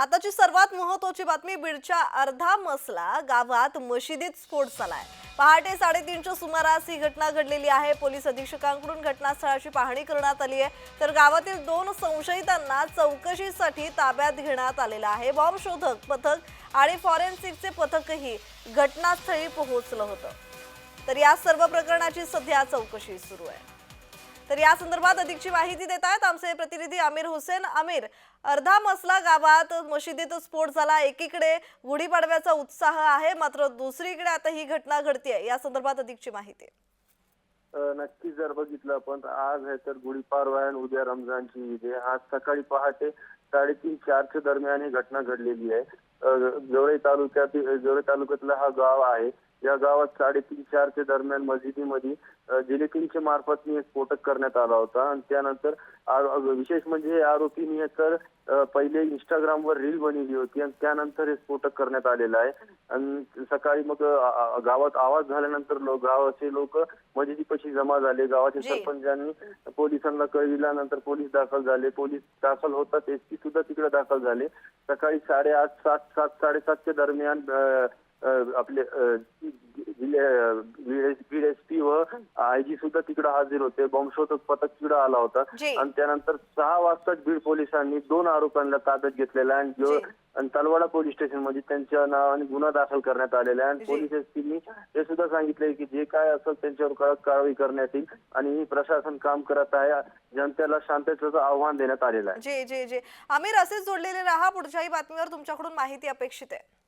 आताची सर्वात महत्वाची बातमी बीडच्या अर्धा मसला गावात मशिदीत स्फोट झालाय. पहाटे साडेतीनच्या सुमारास ही घटना घडलेली आहे. पोलीस अधीक्षकांकडून घटनास्थळाची पाहणी करण्यात आली आहे. तर गावातील दोन संशयितांना चौकशीसाठी ताब्यात घेण्यात आलेलं आहे. बॉम्ब शोधक पथक आणि फॉरेन्सिकचे पथकही घटनास्थळी पोहोचलं होतं. तर या सर्व प्रकरणाची सध्या चौकशी सुरू आहे. तर या संदर्भात अधिकची माहिती देत आहेत आमचे प्रतिनिधी आमिर हुसेन. आमिर अर्धा मसला गावात मशिदीत स्फोट झाला. एकीकडे गुढीपाडव्याचा उत्साह आहे मात्र दुसरीकडे आता ही घटना घडतीये. या संदर्भात अधिकची माहिती. अ, नक्कीच जर बघितलं आपण आज आहे तर गुढीपाडवा आणि उद्या रमजानची ईद आहे. आज सकाळी पहाटे साडेतीन चारच्या दरम्यान ही घटना घडलेली आहे. अ, जवळे तालुक्यातील जवळे तालुक्यातला हा गाव आहे. या गावात साडेतीन चारच्या दरम्यान मस्जिदीमध्ये अ, जिलेटिनच्या मार्फत स्फोटक करण्यात आला होता. आणि त्यानंतर विशेष म्हणजे हे आरोपीने तर पहिले इंस्टाग्रामवर रील बनवली होती आणि त्यानंतर हे स्फोटक करण्यात आलेलं आहे. आणि सकाळी मग गावात आवाज झाल्यानंतर लोक गावाचे लोक मस्जिदीपाशी जमा झाले. गावाच्या. सरपंचांनी पोलिसांना कळविल्यानंतर पोलीस दाखल झाले. पोलीस दाखल होतात एस पी सुद्धा तिकडे दाखल झाले. सकाळी साडेआठ सात सात साडेसातच्या दरम्यान आपले बीड एस पी व आय जी सुद्धा तिकडे हजर होते. बॉम्बशोधक पथक तिकडे आला होता. आणि त्यानंतर सहा वाजता बीड पोलिसांनी दोन आरोपांना ताब्यात घेतलेला आणि जो. आणि तलवाडा पोलीस स्टेशनमध्ये त्यांच्या नावाने गुन्हा दाखल करण्यात आलेला आहे. आणि. पोलीस एसपीनी हे सुद्धा सांगितले की जे काय असेल त्यांच्यावर कडक कारवाई करण्यात येईल आणि प्रशासन काम करत आहे. जनतेला शांततेचं आव्हान देण्यात आलेलं आहे. जे जे जे. आमिर असेच जोडलेले राहा. पुढच्याही बातमीवर तुमच्याकडून माहिती अपेक्षित आहे.